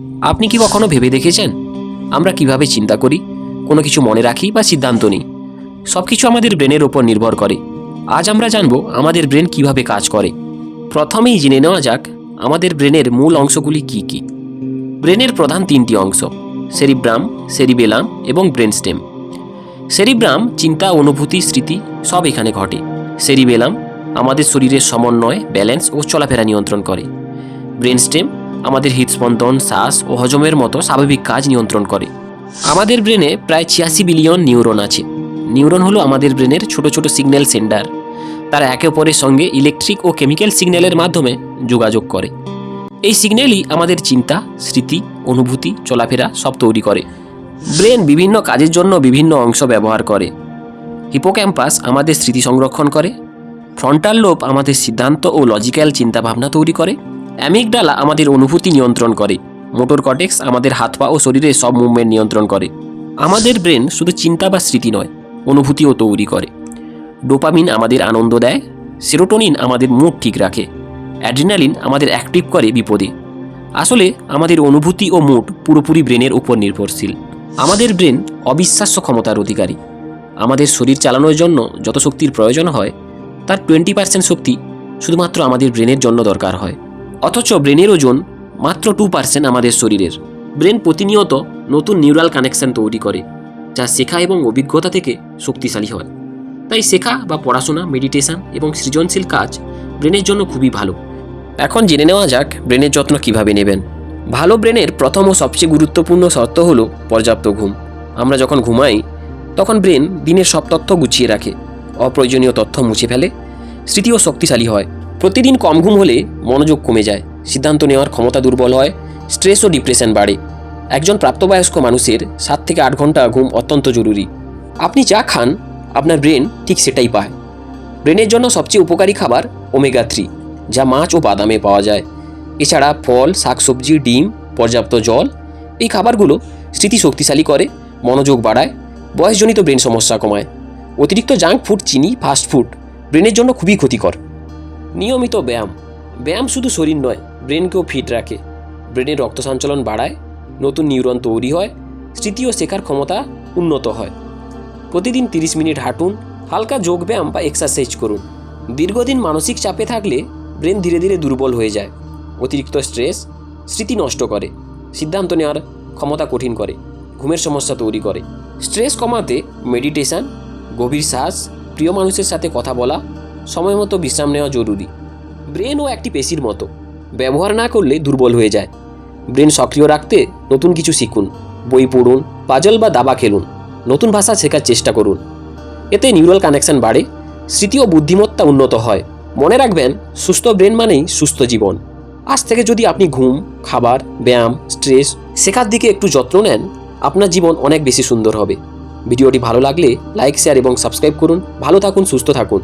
আপনি কি কখনো ভেবে দেখেছেন? আমরা কীভাবে চিন্তা করি, কোনো কিছু মনে রাখি বা সিদ্ধান্ত নিই? সব কিছু আমাদের ব্রেনের ওপর নির্ভর করে। আজ আমরা জানব আমাদের ব্রেন কীভাবে কাজ করে। প্রথমেই জেনে নেওয়া যাক, আমাদের ব্রেনের মূল অংশগুলি কি কি। ব্রেনের প্রধান তিনটি অংশ, সেরিব্রাম, সেরিবেলাম এবং ব্রেন স্টেম সেরিব্রাম চিন্তা, অনুভূতি, স্মৃতি সব এখানে ঘটে। সেরিবেলাম আমাদের শরীরের সমন্বয়, ব্যালেন্স ও চলাফেরা নিয়ন্ত্রণ করে। ব্রেন স্টেম আমাদের হৃদস্পন্দন, শ্বাস ও হজমের মতো স্বাভাবিক কাজ নিয়ন্ত্রণ করে। আমাদের ব্রেনে প্রায় ছিয়াশি বিলিয়ন নিউরন আছে। নিউরন হলো আমাদের ব্রেনের ছোট ছোট সিগন্যাল সেন্টার তারা একে অপরের সঙ্গে ইলেকট্রিক ও কেমিক্যাল সিগন্যালের মাধ্যমে যোগাযোগ করে। এই সিগন্যালই আমাদের চিন্তা, স্মৃতি, অনুভূতি, চলাফেরা সব তৈরি করে। ব্রেন বিভিন্ন কাজের জন্য বিভিন্ন অংশ ব্যবহার করে। হিপোক্যাম্পাস আমাদের স্মৃতি সংরক্ষণ করে। ফ্রন্টাল লোব আমাদের সিদ্ধান্ত ও লজিক্যাল চিন্তাভাবনা তৈরি করে। অ্যামিকডালা আমাদের অনুভূতি নিয়ন্ত্রণ করে, মোটর কটেক্স আমাদের হাত পা ও শরীরের সব মুভমেন্ট নিয়ন্ত্রণ করে। আমাদের ব্রেন শুধু চিন্তা বা স্মৃতি নয়, অনুভূতিও তৈরি করে। ডোপামিন আমাদের আনন্দ দেয়, সেরোটোনিন আমাদের মুড ঠিক রাখে, অ্যাড্রিনালিন আমাদের অ্যাক্টিভ করে বিপদে। আসলে আমাদের অনুভূতি ও মুড পুরোপুরি ব্রেনের উপর নির্ভরশীল। আমাদের ব্রেন অবিশ্বাস্য ক্ষমতার অধিকারী। আমাদের শরীর চালানোর জন্য যত শক্তির প্রয়োজন হয়, তার টোয়েন্টি পার্সেন্ট শক্তি শুধুমাত্র আমাদের ব্রেনের জন্য দরকার হয়। অথচ ব্রেনের ওজন মাত্র টু পার্সেন্ট আমাদের শরীরের। ব্রেন প্রতিনিয়ত নতুন নিউরাল কানেকশন তৈরি করে, যা শেখা এবং অভিজ্ঞতা থেকে শক্তিশালী হয়। তাই শেখা বা পড়াশোনা মেডিটেশন এবং সৃজনশীল কাজ ব্রেনের জন্য খুবই ভালো। এখন জেনে নেওয়া যাক ব্রেনের যত্ন কীভাবে নেবেন। ভালো ব্রেনের প্রথম ও সবচেয়ে গুরুত্বপূর্ণ শর্ত হলো পর্যাপ্ত ঘুম। আমরা যখন ঘুমাই, তখন ব্রেন দিনের সব তথ্য গুছিয়ে রাখে, অপ্রয়োজনীয় তথ্য মুছে ফেলে স্মৃতিও শক্তিশালী হয়। প্রতিদিন কম ঘুম হলে মনোযোগ কমে যায়। সিদ্ধান্ত নেওয়ার ক্ষমতা দুর্বল হয় স্ট্রেস ও ডিপ্রেশন বাড়ে। একজন প্রাপ্তবয়স্ক মানুষের সাত থেকে আট ঘণ্টা ঘুম অত্যন্ত জরুরি। আপনি যা খান, আপনার ব্রেন ঠিক সেটাই পায়। ব্রেনের জন্য সবচেয়ে উপকারী খাবার ওমেগা থ্রি যা মাছ ও বাদামে পাওয়া যায়। এছাড়া ফল, শাকসবজি, ডিম, পর্যাপ্ত জল, এই খাবারগুলো স্মৃতি শক্তিশালী করে, মনোযোগ বাড়ায়, বয়সজনিত ব্রেন সমস্যা কমায়। অতিরিক্ত জাঙ্ক ফুড চিনি ফাস্ট ফুড ব্রেনের জন্য খুবই ক্ষতিকর। নিয়মিত ব্যায়াম। ব্যায়াম শুধু শরীর নয়, ব্রেনকেও ফিট রাখে। ব্রেনের রক্ত সঞ্চালন বাড়ায়, নতুন নিউরন তৈরি হয় স্মৃতি ও শেখার ক্ষমতা উন্নত হয়। প্রতিদিন তিরিশ মিনিট হাঁটুন, হালকা যোগব্যায়াম বা এক্সারসাইজ করুন। দীর্ঘদিন মানসিক চাপে থাকলে ব্রেন ধীরে ধীরে দুর্বল হয়ে যায়, অতিরিক্ত স্ট্রেস স্মৃতি নষ্ট করে, সিদ্ধান্ত নেওয়ার ক্ষমতা কঠিন করে, ঘুমের সমস্যা তৈরি করে। স্ট্রেস কমাতে মেডিটেশন গভীর শ্বাস, প্রিয় মানুষের সাথে কথা বলা সময় মতো বিশ্রাম নেওয়া জরুরি। ব্রেনও একটি পেশির মতো। ব্যবহার না করলে দুর্বল হয়ে যায়। ব্রেন সক্রিয় রাখতে নতুন কিছু শিখুন। বই পড়ুন, পাজল বা দাবা খেলুন। নতুন ভাষা শেখার চেষ্টা করুন। এতে নিউরাল কানেকশন বাড়ে, স্মৃতি ও বুদ্ধিমত্তা উন্নত হয়। মনে রাখবেন, সুস্থ ব্রেন মানেই সুস্থ জীবন। আজ থেকে যদি আপনি ঘুম, খাবার, ব্যায়াম, স্ট্রেস, শেখার দিকে একটু যত্ন নেন, আপনার জীবন অনেক বেশি সুন্দর হবে। ভিডিওটি ভালো লাগলে লাইক, শেয়ার এবং সাবস্ক্রাইব করুন। ভালো থাকুন, সুস্থ থাকুন।